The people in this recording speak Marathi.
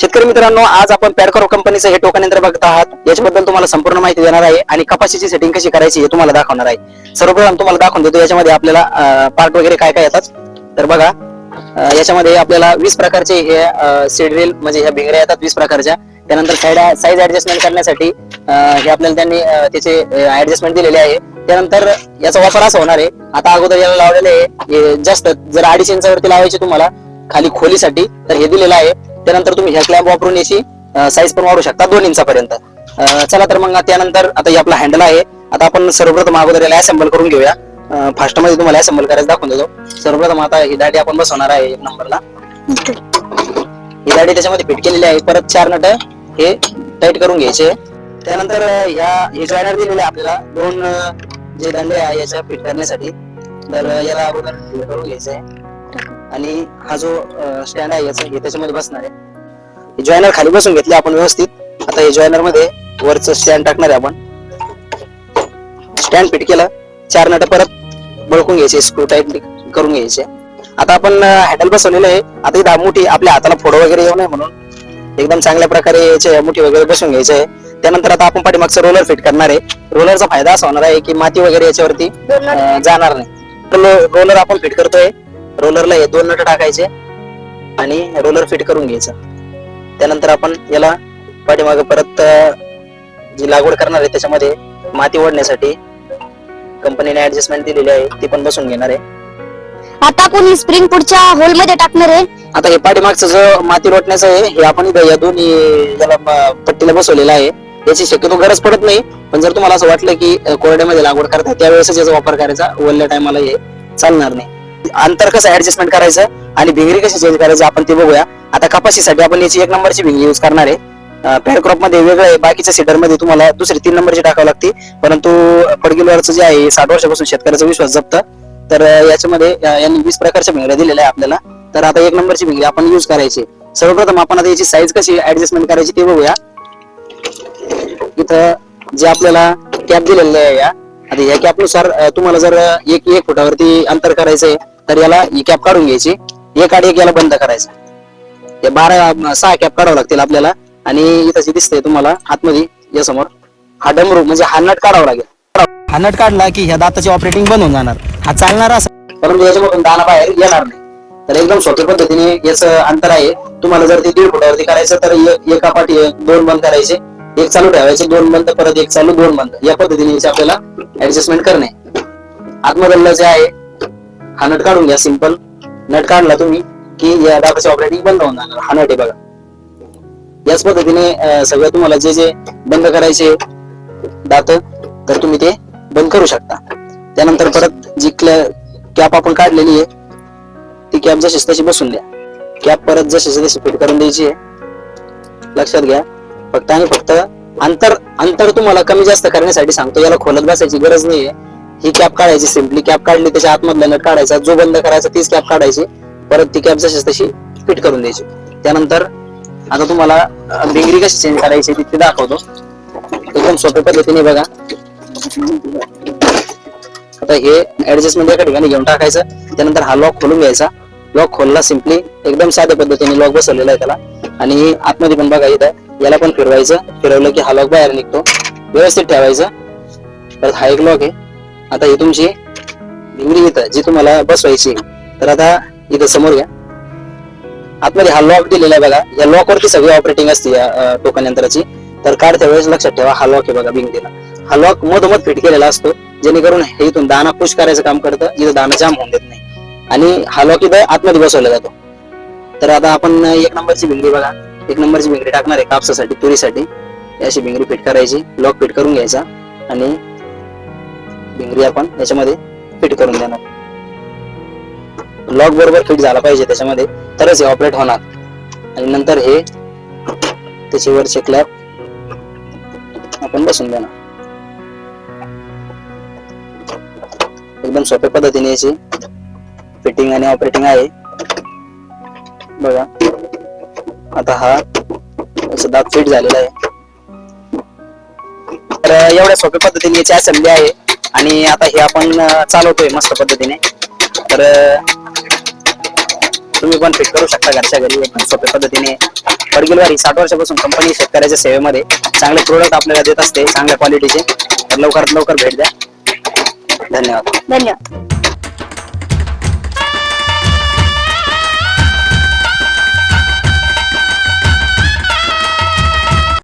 शेतकरी मित्रांनो आज आपण पॅडकॉर कंपनीचं हे टोकन यंत्र बघत आहात. याच्याबद्दल तुम्हाला संपूर्ण माहिती देणार आहे आणि कपाशीची सेटिंग कशी करायची हे तुम्हाला दाखवणार आहे. सर्वप्रथम तुम्हाला दाखवून देतो याच्यामध्ये आपल्याला पार्ट वगैरे काय काय येतात. तर बघा याच्यामध्ये आपल्याला वीस प्रकारचे हे सीड म्हणजे ह्या भिंगऱ्या येतात वीस प्रकारच्या. त्यानंतर साईड साईज ऍडजस्टमेंट करण्यासाठी हे आपल्याला त्यांनी त्याचे ऍडजस्टमेंट दिलेले आहे. त्यानंतर याचा वापर असा होणार आहे आता अगोदर याला लावलेले आहे जास्त जर अडीच इंचावरती लावायचे तुम्हाला खाली खोलीसाठी तर हे दिलेलं आहे. त्यानंतर तुम्ही ह्या क्लॅम्प वापरून याची साईज पण वाढू शकता दोन इंचापर्यंत. चला तर मग त्यानंतर आता हे आपला हँडल आहे. आता आपण सर्वप्रथम अगोदर याला असेंबल करून घेऊया. फास्टमध्ये तुम्हाला असेंबल करायचं दाखवून देतो. सर्वप्रथम आता ही दाडी आपण बसवणार आहे एक नंबरला ही दाडी त्याच्यामध्ये फिट केलेली आहे. परत चार नट हे टाईट करून घ्यायचे. त्यानंतर ह्या हे जॉईनर दिलेले आपल्याला. दोन जे दंडे आहे याच्या फिट करण्यासाठी. तर याला अगोदर करून घ्यायचं आहे. आणि हा जो स्टँड आहे याचा हे त्याच्यामध्ये बसणार आहे. जॉयनर खाली बसून घेतले आपण व्यवस्थित. आता हे जॉयनरमध्ये वरच स्टँड टाकणार आहे आपण. स्टँड फिट केलं. चार नट परत बळकून घ्यायचे स्क्रू टाईट करून घ्यायचे. आता आपण हॅडल बसवलेलं आहे. आता ही दामुठी आपल्या हाताला फोड वगैरे येऊ नये म्हणून. एकदम चांगल्या प्रकारे याचे मुठी वगैरे बसून घ्यायचे आहे. त्यानंतर आता आपण पाठीमागचं रोलर फिट करणार आहे. रोलरचा फायदा असा होणार आहे की माती वगैरे याच्यावरती जाणार नाही. रोलर आपण फिट करतोय. रोलरला हे दोन नट टाकायचे आणि रोलर फिट करून घ्यायचं. त्यानंतर आपण याला पाठीमागे परत जी लागवड करणार आहे त्याच्यामध्ये माती ओढण्यासाठी कंपनीने ऍडजस्टमेंट दिलेली आहे ती पण बसून घेणार आहे. आता आपण ही स्प्रिंग पुढच्या होलमध्ये टाकणार आहे. आता हे पाठीमागचं जो माती लोटण्याचं आहे हे आपण इथं या दोन्ही याला पट्टीला बसवलेलं आहे. याची शक्यतो गरज पडत नाही पण जर तुम्हाला असं वाटलं की अं, कोरड्यामध्ये लागवड करताय त्यावेळेस याचा वापर करायचा. वल्ल्या टायमाला हे चालणार नाही. अंतर कसं ऍडजस्टमेंट करायचं आणि भिंगरी कशी चेंज करायचं आपण ते बघूया. आता कपाशीसाठी आपण याची एक नंबरची भिंग यूज करणार आहे. पॅडक्रॉपमध्ये वेगळं आहे बाकीच्या सीडरमध्ये तुम्हाला दुसरी तीन नंबरची टाकावी लागते. परंतु पडगिलवरचं जे आहे साठ वर्षापासून शेतकऱ्याचा विश्वास जपत. तर याच्यामध्ये यांनी वीस प्रकारच्या भिंगड्या दिलेल्या आहे आपल्याला. तर आता एक नंबरची भिंगरी आपण युज करायची. सर्वप्रथम आपण आता याची साईज कशी ऍडजस्टमेंट करायची ते बघूया. इथं जे आपल्याला कॅप दिलेलं आहे या आता या कॅपनुसार तुम्हाला जर एक एक फुटावरती अंतर करायचंय तर याला ही कॅप काढून घ्यायची. एक आड एक याला बंद करायचं. ते बारा सहा कॅप काढावं लागतील आपल्याला. आणि इथं जे दिसतंय तुम्हाला आतमध्ये या समोर हा डमरू म्हणजे हा नट काढावा लागेल. हा नट काढला की ह्या दाताची ऑपरेटिंग बंद होऊन जाणार. हा चालणार असा परंतु याच्यामधून दाना बाहेर येणार नाही. तर एकदम सोप्या पद्धतीने याचं अंतर आहे. तुम्हाला जर ते दीड फुटावरती करायचं तर एका पाठी दोन बंद करायचे. एक चालू ठेवायचे दोन बंद परत एक चालू दोन बंद. या पद्धतीने याचे आपल्याला ऍडजस्टमेंट करणे. आतमधलं जे आहे हा नट काढून घ्या सिंपल नट काढला तुम्ही की या दाताची ऑपरेटिंग बंद होऊन जाणार हा नट आहे बघा. याच पद्धतीने सगळं तुम्हाला जे जे बंद करायचे दात तर तुम्ही ते बंद करू शकता. त्यानंतर परत जी कॅप आपण काढलेली आहे ती कॅप जशीच तशी बसून द्या. कॅप परत जशीच तशी फिट करून द्यायची आहे लक्षात घ्या. फक्त आणि फक्त अंतर अंतर तुम्हाला कमी जास्त करण्यासाठी सांगतो याला खोलत बसायची गरज नाहीये. ही कॅप काढायची सिम्पली कॅप काढली त्याच्या आतमधला नट काढायचा जो बंद करायचा तीच कॅप काढायची. परत ती कॅप जशीच तशी फिट करून द्यायची. त्यानंतर आता तुम्हाला डिग्री कशी चेंज करायची ती ते दाखवतो एकदम सोप्या पद्धतीने बघा. आता हे ऍडजस्टमेंट एका ठिकाणी घेऊन टाकायचं. त्यानंतर हा लॉक खोलून घ्यायचा. लॉक खोलला सिम्पली एकदम साध्या पद्धतीने लॉक बसवलेला आहे त्याला. आणि आतमध्ये पण बघा इथं याला पण फिरवायचं. फिरवलं की हा लॉक बाहेर निघतो. व्यवस्थित ठेवायचं. परत हा एक लॉक आहे. आता ही तुमची भिंगरी इथं जी तुम्हाला बसवायची तर आता इथं समोर घ्या. आतमध्ये हा लॉक दिलेला आहे बघा. या लॉक वरती सगळी ऑपरेटिंग असते या टोकन यंत्राची. तर काढत्या वेळेस लक्षात ठेवा हा लॉक आहे बघा भिंगरीला हा लॉक मधोमध फिट केलेला असतो जेणेकरून हे इथून दाना पुश करायचं काम करतं इथं दाना जाम होऊन देत नाही. आणि हा लॉक इथं आतमध्ये बसवला जातो. तर आता आपण एक नंबरची भिंगरी बघा. एक नंबरची भिंगरी टाकणार आहे कापसासाठी तुरीसाठी. अशी भिंगरी फिट करायची. लॉक फिट करून घ्यायचा. आणि भिंगरी आपण याच्यामध्ये फिट करून देणार. लॉक बरोबर फिट झाला पाहिजे त्याच्यामध्ये तरच हे ऑपरेट होणार. आणि नंतर हे त्याची वरचे क्लॅप आपण बसून देणार एकदम सोप्या पद्धतीने याची फिटिंग आणि ऑपरेटिंग आहे. बघा. आता हा याचा दाब फिट झालेला आहे. तर एवढ्या सोप्या पद्धतीने याची असेंब्ली आहे. आणि आता हे आपण चालवतोय मस्त पद्धतीने. तर तुम्ही पण फिट करू शकता घरच्या घरी. एकदम सोप्या पद्धतीने. पडगिलवारी साठ वर्षापासून कंपनी शेतकऱ्याच्या सेवेमध्ये चांगले प्रोडक्ट आपल्याला देत असते चांगल्या क्वालिटीचे तर लवकरात लवकर भेट द्या. धन्यवाद. धन्यवाद.